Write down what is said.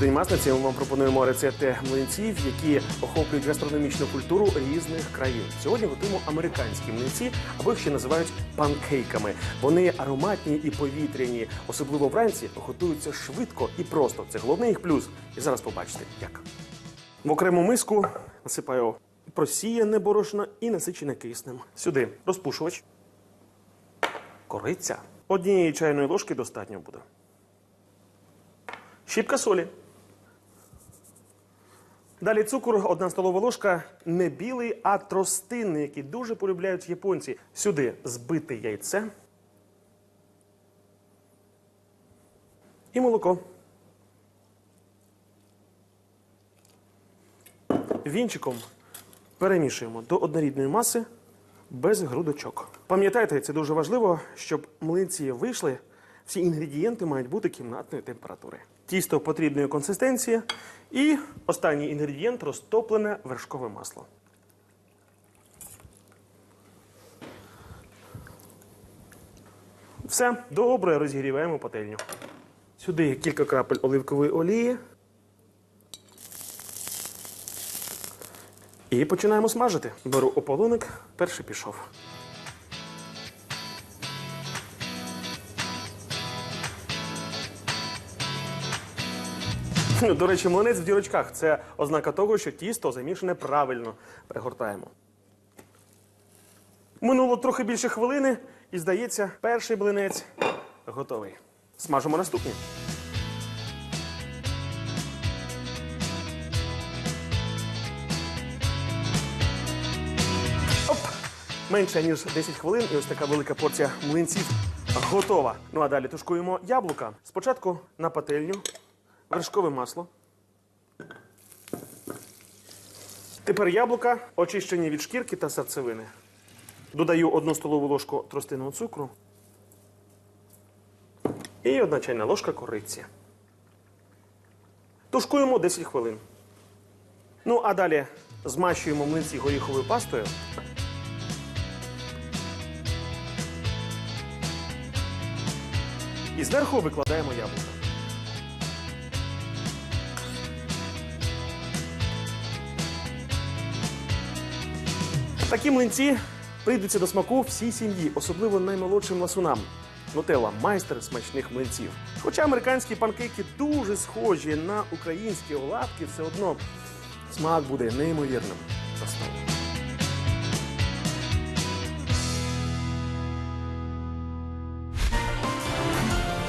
День масниці ми вам пропонуємо рецепти млинців, які охоплюють гастрономічну культуру різних країн. Сьогодні готуємо американські млинці, або їх ще називають панкейками. Вони ароматні і повітряні, особливо вранці готуються швидко і просто. Це головний їх плюс. І зараз побачите, як. В окрему миску насипаю просіяне борошно і насичене киснем. Сюди розпушувач, кориця. Однієї чайної ложки достатньо буде. Щіпка солі. Далі цукор, одна столова ложка, не білий, а тростинний, який дуже полюбляють японці. Сюди збите яйце. І молоко. Вінчиком перемішуємо до однорідної маси без грудочок. Пам'ятайте, це дуже важливо, щоб млинці вийшли. Всі інгредієнти мають бути кімнатної температури. Тісто потрібної консистенції. І останній інгредієнт розтоплене вершкове масло. Все, добре розігріваємо пательню. Сюди кілька крапель оливкової олії. І починаємо смажити. Беру ополоник, перший пішов. До речі, млинець в дірочках це ознака того, що тісто замішане правильно. Перегортаємо. Минуло трохи більше хвилини, і здається, перший блинець готовий. Смажимо наступний. Оп! Менше ніж 10 хвилин, і ось така велика порція млинців готова. Ну а далі тушкуємо яблука. Спочатку на пательню, вершкове масло. Тепер яблука, очищені від шкірки та серцевини. Додаю одну столову ложку тростинного цукру і одна чайна ложка кориці. Тушкуємо 10 хвилин. Ну, а далі змащуємо млинці горіховою пастою. І зверху викладаємо яблуко. Такі млинці прийдуться до смаку всій сім'ї, особливо наймолодшим ласунам. Нутелла майстер смачних млинців. Хоча американські панкейки дуже схожі на українські оладки, все одно смак буде неймовірним.